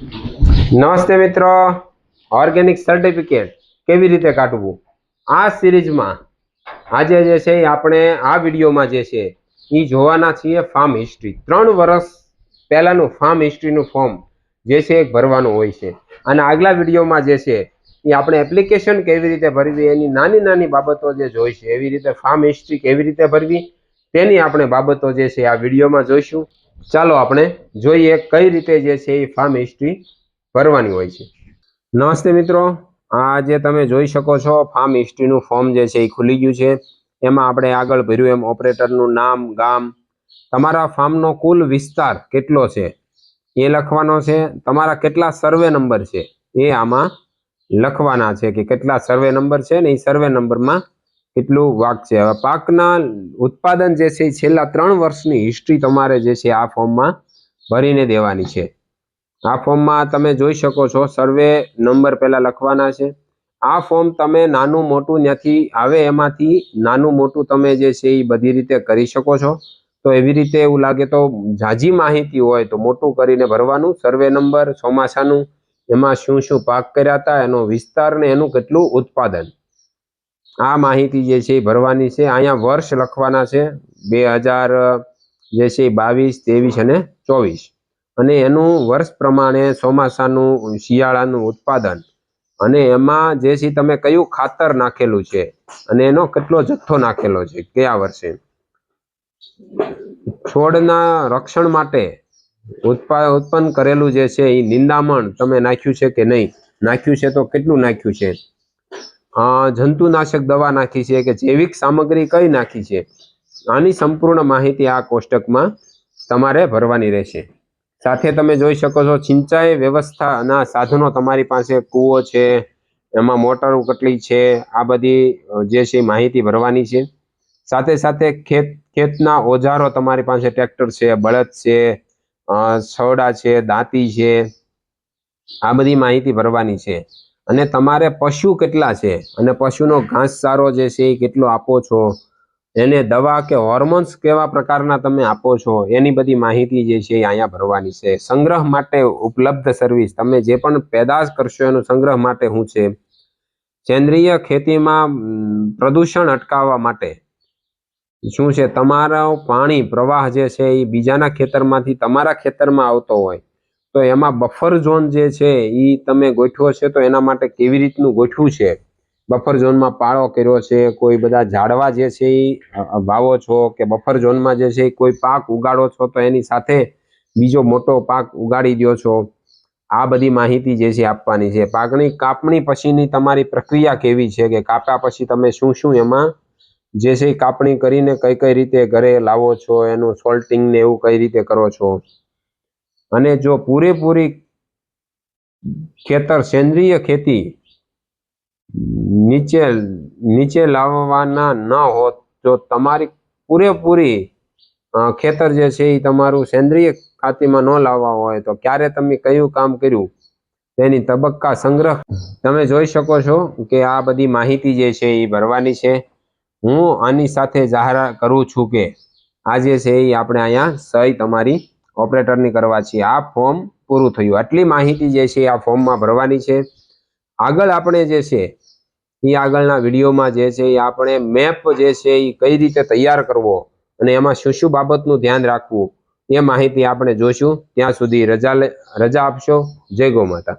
નમસ્તે મિત્રો. Organic certificate કેવી રીતે કાઢવું? આ સિરીઝમાં આજે જે છે આપણે આ વિડીયોમાં જે છે એ જોવાના છીએ ફાર્મ હિસ્ટ્રી ત્રણ વર્ષ પહેલાંનું ફાર્મ હિસ્ટ્રીનું ફોર્મ જે છે એ ભરવાનું હોય છે. અને આગલા વિડીયોમાં જે છે એ આપણે એપ્લિકેશન કેવી રીતે ભરવી, એની નાની નાની બાબતો જે જોઈ છે, એવી રીતે ફાર્મ હિસ્ટ્રી કેવી રીતે ભરવી, તેની આપણે બાબતો જે છે આ વિડીયોમાં જોઈશું. ચાલો આપણે જોઈએ કઈ રીતે જે છે એ ફાર્મ હિસ્ટ્રી ભરવાની હોય છે. નમસ્તે મિત્રો, આ જે તમે જોઈ શકો છો ફાર્મ હિસ્ટ્રીનું ફોર્મ જે છે એ ખુલી ગયું છે. એમાં આપણે આગળ ભર્યું એમ ઓપરેટરનું નામ, ગામ. તમારા ફાર્મનો કુલ વિસ્તાર કેટલો છે? એ લખવાનો છે. તમારા કેટલા સર્વે નંબર છે? એ આમાં લખવાના છે કે કેટલા સર્વે નંબર છે ને એ સર્વે નંબરમાં કેટલું વાક છે. હવે પાકના ઉત્પાદન જે છે છેલ્લા ત્રણ વર્ષની હિસ્ટ્રી તમારે જે છે આ ફોર્મમાં ભરીને દેવાની છે. આ ફોર્મમાં તમે જોઈ શકો છો સર્વે નંબર પહેલાં લખવાના છે. આ ફોર્મ તમે નાનું મોટું ત્યાંથી આવે એમાંથી નાનું મોટું તમે જે છે એ બધી રીતે કરી શકો છો. તો એવી રીતે એવું લાગે તો ઝાઝી માહિતી હોય તો મોટું કરીને ભરવાનું. સર્વે નંબર ચોમાસાનું એમાં શું શું પાક કર્યા હતા, એનો વિસ્તાર ને એનું કેટલું ઉત્પાદન. આ માહિતી જે છે ભરવાની છે. અહીંયા વર્ષ લખવાના છે. બે હજાર, જે છે બાવીસ, ત્રેવીસ અને ચોવીસ. અને એનું વર્ષ પ્રમાણે ચોમાસાનું, શિયાળાનું ઉત્પાદન. અને એમાં જે છે તમે કયું ખાતર નાખેલું છે? અને એનો કેટલો જથ્થો નાખેલો છે? કયા વર્ષે? છોડના રક્ષણ માટે ઉત્પા, ઉત્પન્ન કરેલું જે છે એ નિંદામણ તમે નાખ્યું છે કે નહીં? નાખ્યું છે તો કેટલું નાખ્યું છે? જંતુનાશક દવા નાખી છે કે જૈવિક સામગ્રી કઈ નાખી છે? આની સંપૂર્ણ માહિતી આ કોષ્ટકમાં તમારે ભરવાની રહેશે. સાથે તમે જોઈ શકો છો, સિંચાઈ વ્યવસ્થાના સાધનો તમારી પાસે કૂવો છે, એમાં મોટરો કેટલી છે, આ બધી જે છે માહિતી ભરવાની છે. સાથે સાથે ખેત, ખેતના ઓજારો તમારી પાસે ટ્રેક્ટર છે, બળદ છે સોડા છે, દાંતી છે, આ બધી માહિતી ભરવાની છે. અને તમારે પશુ કેટલા છે? અને પશુનો ઘાસચારો જે છે એ કેટલો આપો છો? એને દવા કે હોર્મોન્સ કેવા પ્રકારના તમે આપો છો? એની બધી માહિતી જે છે એ અહીંયા ભરવાની છે. સંગ્રહ માટે ઉપલબ્ધ સર્વિસ તમે જે પણ પેદાશ કરશો એનો સંગ્રહ માટે શું છે? સેન્દ્રિય ખેતીમાં પ્રદૂષણ અટકાવવા માટે. શું છે? તમારો પાણી, પ્રવાહ જે છે એ બીજાના ખેતરમાંથી તમારા ખેતરમાં આવતો હોય. તો એમાં બફર ઝોન જે છે એ તમે ગોઠવો છે, તો એના માટે કેવી રીતનું ગોઠવું છે? બફર ઝોનમાં પાળો કર્યો છે, કોઈ બધા ઝાડવા જે છે એ વાવો છો કે બફર ઝોનમાં જે છે કોઈ પાક ઉગાડો છો, તો એની સાથે બીજો મોટો પાક ઉગાડી દો છો. આ બધી માહિતી જે છે આપવાની છે. પાકની કાપણી પછીની તમારી પ્રક્રિયા કેવી છે કે કાપ્યા પછી તમે શું શું એમાં જે છે કાપણી કરીને કઈ કઈ રીતે ઘરે લાવો છો, એનું સોલ્ટિંગ ને એવું કઈ રીતે કરો છો? અને જો પૂરેપૂરી ખેતર સેન્દ્રિય ખેતી નીચે નીચે લાવવાના ન હોત જો તમારી પૂરેપૂરી ખેતર જે છે એ તમારું સેન્દ્રિય ખાતીમાં ન લાવવા હોય, તો ક્યારે તમે કયું કામ કર્યું? તેની તબક્કા સંગ્રહ તમે જોઈ શકો છો કે આ બધી માહિતી જે છે એ ભરવાની છે. હું આની સાથે જાહેરાત કરું છું કે આ જે છે એ આપણે અહીંયા સહી તમારી ઓપરેટરની કરવા છીએ. આ ફોર્મ પૂરું થયું. આટલી માહિતી જે છે આ ફોર્મમાં ભરવાની છે. આગળ આપણે જે છે, એ આગળના વિડીયોમાં જે છે એ આપણે મેપ જે છે એ કઈ રીતે તૈયાર કરવો અને એમાં શું શું બાબતનું ધ્યાન રાખવું એ માહિતી આપણે જોઈશું. ત્યાં સુધી રજા રજા આપશો. જય ગૌ માતા.